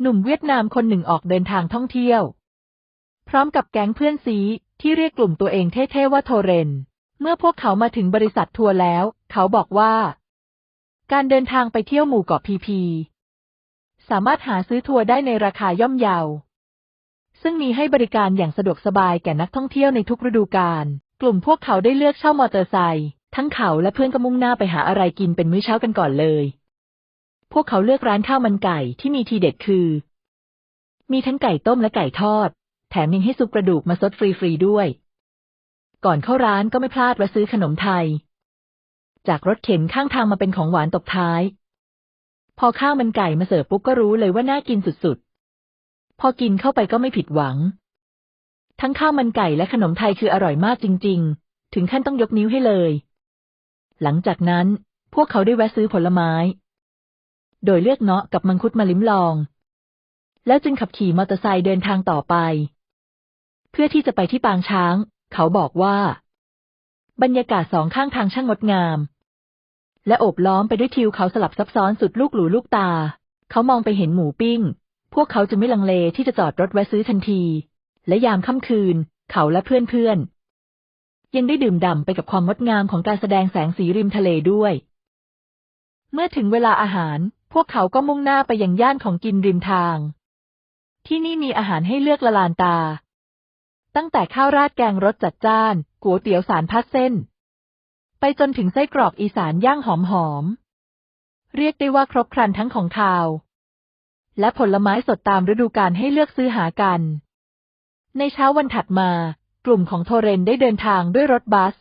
หนุ่มเวียดนามคนหนึ่งออกเดินทางท่องเที่ยว พร้อมกับแก๊งเพื่อนซีที่เรียกกลุ่มตัวเองเท่ๆว่าโทเรน เมื่อพวกเขามาถึงบริษัททัวร์แล้ว เขาบอกว่า การเดินทางไปเที่ยวหมู่เกาะพีพี สามารถหาซื้อทัวร์ได้ในราคาย่อมเยา ซึ่งมีให้บริการอย่างสะดวกสบายแก่นักท่องเที่ยวในทุกฤดูกาลกลุ่มพวกเขาได้เลือกเช่ามอเตอร์ไซค์ทั้งเขาและเพื่อนก็มุ่งหน้าไปหาอะไรกินเป็นมื้อเช้ากันก่อนเลย พวกเขาเลือกร้านข้าวมันไก่ที่มีทีเด็ดคือ มีทั้งไก่ต้มและไก่ทอด แถมยังให้ซุปกระดูกมาซดฟรีๆด้วย ก่อนเข้าร้านก็ไม่พลาดแวะซื้อขนมไทย จากรถเข็นข้างทางมาเป็นของหวานตบท้าย พอข้าวมันไก่มาเสิร์ฟปุ๊บก็รู้เลยว่าน่ากินสุดๆ พอกินเข้าไปก็ไม่ผิดหวัง ทั้งข้าวมันไก่และขนมไทยคืออร่อยมากจริง ๆ ถึงขั้นต้องยกนิ้วให้เลย หลังจากนั้นพวกเขาได้แวะซื้อผลไม้ โดยเลือกเงาะกับมังคุดมาลิ้มลอง แล้วจึงขับขี่มอเตอร์ไซค์เดินทางต่อไป เพื่อที่จะไปที่ปางช้าง เขาบอกว่า บรรยากาศสองข้างทางช่างงดงาม และโอบล้อมไปด้วยทิวเขาสลับซับซ้อนสุดลูกหลูลูกตา เขามองไปเห็นหมูปิ้ง พวกเขาจึงไม่ลังเลที่จะจอดรถแวะซื้อทันที และยามค่ำคืน เขาและเพื่อนๆยังได้ดื่มด่ำไปกับความงดงามของการแสดงแสงสีริมทะเลด้วยเมื่อถึงเวลาอาหาร พวกเขาก็มุ่งหน้าไปยังย่านของกินริมทาง ที่นี่มีอาหารให้เลือกละลานตา ตั้งแต่ข้าวราดแกงรสจัดจ้านก๋วยเตี๋ยวสารพัดเส้น ไปจนถึงไส้กรอกอีสานย่างหอมๆเรียกได้ว่าครบครันทั้งของคาว และผลไม้สดตามฤดูกาลให้เลือกซื้อหากัน ในเช้าวันถัดมา กลุ่มของโทเรนได้เดินทางด้วยรถบัส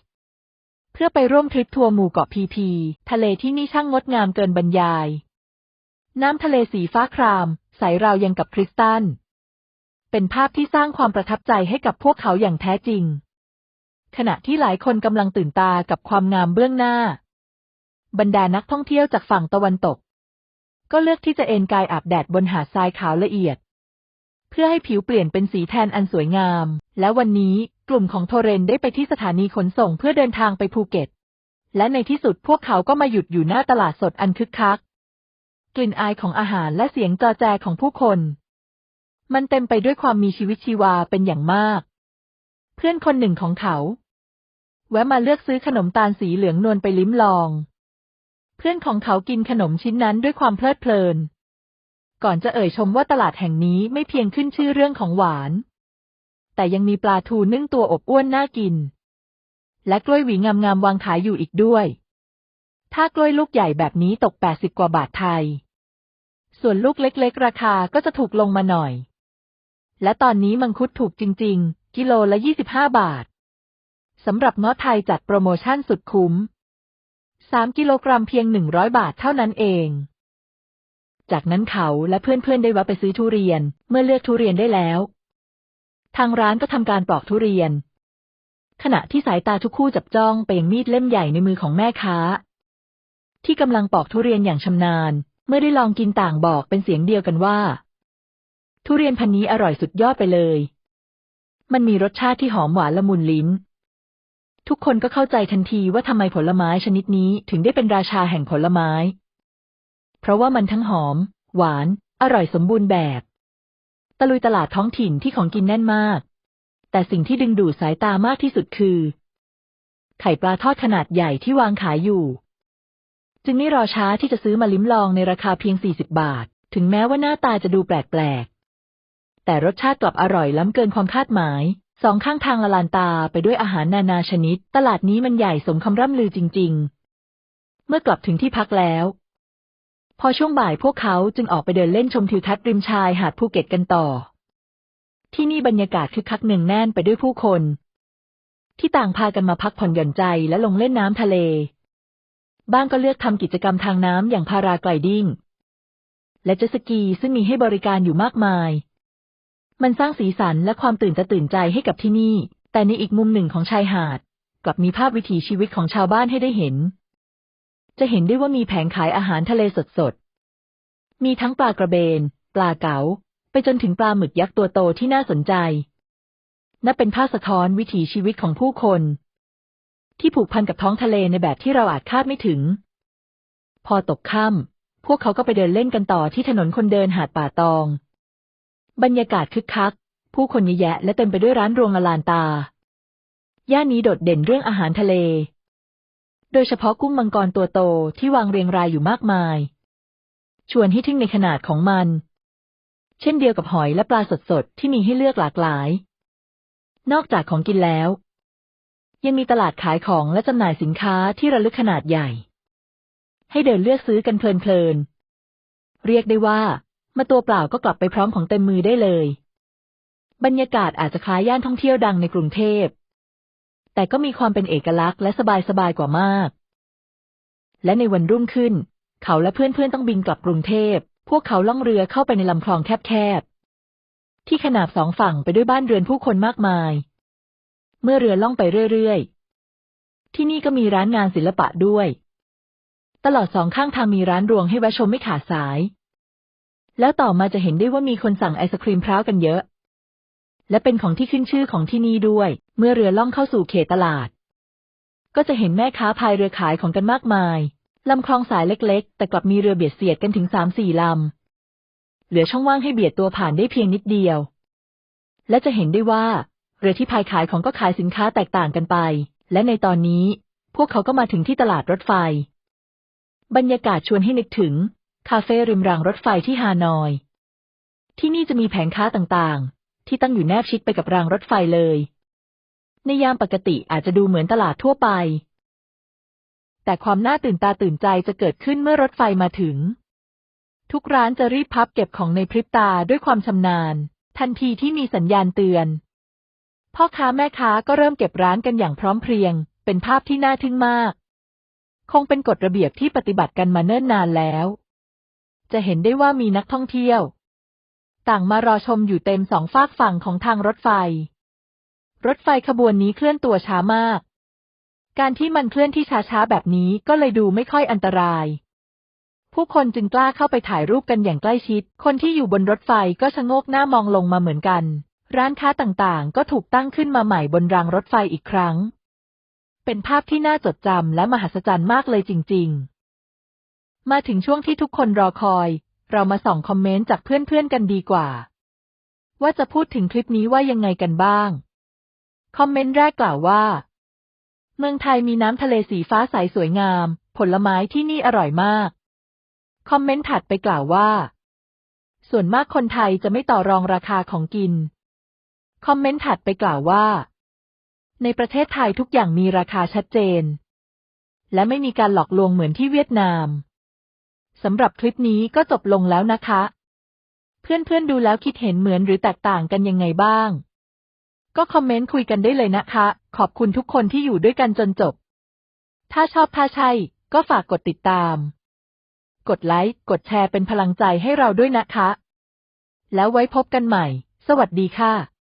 เพื่อไปร่วมทริปทัวร์หมู่เกาะพีพี ทะเลที่นี่ช่างงดงามเกินบรรยาย น้ำทะเลสีฟ้าคราม ใสราวยังกับคริสตัล เป็นภาพที่สร้างความประทับใจให้กับพวกเขาอย่างแท้จริง ขณะที่หลายคนกำลังตื่นตากับความงามเบื้องหน้า บรรดานักท่องเที่ยวจากฝั่งตะวันตก ก็เลือกที่จะเอนกายอาบแดดบนหาดทรายขาวละเอียด เพื่อให้ผิวเปลี่ยนเป็นสีแทนอันสวยงาม และวันนี้กลุ่มของโทเรนได้ไปที่สถานีขนส่งเพื่อเดินทางไปภูเก็ต และในที่สุดพวกเขาก็มาหยุดอยู่หน้าตลาดสดอันคึกคัก กลิ่นอายของอาหารและเสียงจอแจของผู้คน มันเต็มไปด้วยความมีชีวิตชีวาเป็นอย่างมาก เพื่อนคนหนึ่งของเขา แวะมาเลือกซื้อขนมตาลสีเหลืองนวลไปลิ้มลอง เพื่อนของเขากินขนมชิ้นนั้นด้วยความเพลิดเพลิน ก่อนจะเอ่ยชมว่าตลาดแห่งนี้ไม่เพียงขึ้นชื่อเรื่องของหวาน แต่ยังมีปลาทูนึ่งตัวอบอ้วนน่ากิน และกล้วยหวีงามๆวางขายอยู่อีกด้วย ถ้ากล้วยลูกใหญ่แบบนี้ตก 80 กว่าบาทไทย ส่วนลูกเล็กๆ ราคาก็จะถูกลงมาหน่อย และตอนนี้มังคุดถูกจริง ๆ กิโลละ 25 บาท สำหรับเงาะไทยจัดโปรโมชั่นสุดคุ้ม 3 กิโลกรัมเพียง 100 บาทเท่านั้นเอง จากนั้นเขาและเพื่อนๆ ได้แวะไปซื้อทุเรียน เมื่อเลือกทุเรียนได้แล้ว ทางร้านก็ทำการปลอกทุเรียน ขณะที่สายตาทุกคู่จับจ้องไปยังมีดเล่มใหญ่ในมือของแม่ค้า ที่กำลังปอกทุเรียนอย่างชำนาญ เมื่อได้ลองกินต่างบอกเป็นเสียงเดียวกันว่า ทุเรียนพันนี้อร่อยสุดยอดไปเลย มันมีรสชาติที่หอมหวานละมุนลิ้น ทุกคนก็เข้าใจทันทีว่าทำไมผลไม้ชนิดนี้ถึงได้เป็นราชาแห่งผลไม้ เพราะว่ามันทั้งหอม หวาน อร่อยสมบูรณ์แบบ ตะลุยตลาดท้องถิ่นที่ของกินแน่นมาก แต่สิ่งที่ดึงดูดสายตามากที่สุดคือ ไข่ปลาทอดขนาดใหญ่ที่วางขายอยู่ จึงไม่รอช้าที่จะซื้อมาลิ้มลองในราคาเพียง 40 บาท ถึงแม้ว่าหน้าตาจะดูแปลกๆ แต่รสชาติกลับอร่อยล้ำเกินความคาดหมาย สองข้างทางละลานตาไปด้วยอาหารนานาชนิด ตลาดนี้มันใหญ่สมคำร่ำลือจริง ๆ เมื่อกลับถึงที่พักแล้ว พอช่วงบ่ายพวกเขาจึงออกไปเดินเล่นชมทิวทัศน์ริมชายหาดภูเก็ตกันต่อ ที่นี่บรรยากาศคึกคักหนึ่งแน่นไปด้วยผู้คน ที่ต่างพากันมาพักผ่อนหย่อนใจและลงเล่นน้ำทะเล บ้างก็เลือกทำกิจกรรมทางน้ำอย่างพาราไกลดิ้ง และเจสกีซึ่งมีให้บริการอยู่มากมาย มันสร้างสีสันและความตื่นตาตื่นใจให้กับที่นี่ แต่ในอีกมุมหนึ่งของชายหาด กลับมีภาพวิถีชีวิตของชาวบ้านให้ได้เห็น จะเห็นได้ว่ามีแผงขายอาหารทะเลสดๆ มีทั้งปลากระเบน ปลาเก๋า ไปจนถึงปลาหมึกยักษ์ตัวโตที่น่าสนใจนับเป็นภาพสะท้อนวิถีชีวิตของผู้คน ที่ผูกพันกับท้องทะเลในแบบที่เราอาจคาดไม่ถึง พอตกค่ำพวกเขาก็ไปเดินเล่นกันต่อที่ถนนคนเดินหาดป่าตอง บรรยากาศคึกคัก ผู้คนเยอะแยะและเต็มไปด้วยร้านรวงอลานตา ย่านนี้โดดเด่นเรื่องอาหารทะเล โดยเฉพาะกุ้งมังกรตัวโตที่วางเรียงรายอยู่มากมาย ชวนให้ทึ่งในขนาดของมัน เช่นเดียวกับหอยและปลาสดๆที่มีให้เลือกหลากหลายนอกจากของกินแล้ว ยังมีตลาดขายของและจำหน่ายสินค้าที่ระลึกขนาดใหญ่ ให้เดินเลือกซื้อกันเพลินๆ เรียกได้ว่า มาตัวเปล่าก็กลับไปพร้อมของเต็มมือได้เลย บรรยากาศอาจจะคล้ายย่านท่องเที่ยวดังในกรุงเทพ แต่ก็มีความเป็นเอกลักษณ์และสบายๆกว่ามาก และในวันรุ่งขึ้น เขาและเพื่อนๆต้องบินกลับกรุงเทพ พวกเขาล่องเรือเข้าไปในลำคลองแคบๆที่ขนาบสองฝั่งไปด้วยบ้านเรือนผู้คนมากมาย เมื่อเรือล่องไปเรื่อยๆ ที่นี่ก็มีร้านงานศิลปะด้วย ตลอดสองข้างทางมีร้านรวงให้แวะชมไม่ขาดสาย แล้วต่อมาจะเห็นได้ว่ามีคนสั่งไอศครีมพร้าวกันเยอะ และเป็นของที่ขึ้นชื่อของที่นี่ด้วย เมื่อเรือล่องเข้าสู่เขตตลาด ก็จะเห็นแม่ค้าพายเรือขายของกันมากมายลำคลองสายเล็กๆ แต่กลับมีเรือเบียดเสียดกันถึงสามสี่ลำ เหลือช่องว่างให้เบียดตัวผ่านได้เพียงนิดเดียว และจะเห็นได้ว่า เรือที่พายขายของก็ขายสินค้าแตกต่างกันไป และในตอนนี้ พวกเขาก็มาถึงที่ตลาดรถไฟ บรรยากาศชวนให้นึกถึง คาเฟ่ริมรางรถไฟที่ฮานอย ที่นี่จะมีแผงค้าต่างๆ ที่ตั้งอยู่แนบชิดไปกับรางรถไฟเลย ในยามปกติอาจจะดูเหมือนตลาดทั่วไป แต่ความน่าตื่นตาตื่นใจจะเกิดขึ้นเมื่อรถไฟมาถึง ทุกร้านจะรีบพับเก็บของในพริบตาด้วยความชำนาญ ทันทีที่มีสัญญาณเตือน พ่อค้าแม่ค้าก็เริ่มเก็บร้านกันอย่างพร้อมเพรียง เป็นภาพที่น่าทึ่งมาก คงเป็นกฎระเบียบที่ปฏิบัติกันมาเนิ่นนานแล้ว จะเห็นได้ว่ามีนักท่องเที่ยว ต่างมารอชมอยู่เต็มสองฝากฝั่งของทางรถไฟ รถไฟขบวนนี้เคลื่อนตัวช้ามาก การที่มันเคลื่อนที่ช้าๆแบบนี้ก็เลยดูไม่ค่อยอันตราย ผู้คนจึงกล้าเข้าไปถ่ายรูปกันอย่างใกล้ชิด คนที่อยู่บนรถไฟก็ชะโงกหน้ามองลงมาเหมือนกัน ร้านค้าต่างๆ ก็ถูกตั้งขึ้นมาใหม่บนรางรถไฟอีกครั้ง เป็นภาพที่น่าจดจำและมหัศจรรย์มากเลยจริง ๆ มาถึงช่วงที่ทุกคนรอคอย เรามาส่องคอมเมนต์จากเพื่อนๆกันดีกว่า ว่าจะพูดถึงคลิปนี้ว่ายังไงกันบ้าง คอมเมนต์แรกกล่าวว่า เมืองไทยมีน้ำทะเลสีฟ้าใสสวยงาม ผลไม้ที่นี่อร่อยมาก คอมเมนต์ถัดไปกล่าวว่า ส่วนมากคนไทยจะไม่ต่อรองราคาของกิน คอมเมนต์ถัดไปกล่าวว่า ในประเทศไทยทุกอย่างมีราคาชัดเจน และไม่มีการหลอกลวงเหมือนที่เวียดนามสำหรับคลิปนี้ก็จบลงแล้วนะคะ เพื่อนๆดูแล้วคิดเห็นเหมือนหรือแตกต่างกันยังไงบ้าง ก็คอมเมนต์คุยกันได้เลยนะคะ ขอบคุณทุกคนที่อยู่ด้วยกันจนจบ ถ้าชอบถ้าใช่ก็ฝากกดติดตาม กดไลค์ กดแชร์เป็นพลังใจให้เราด้วยนะคะ แล้วไว้พบกันใหม่ สวัสดีค่ะ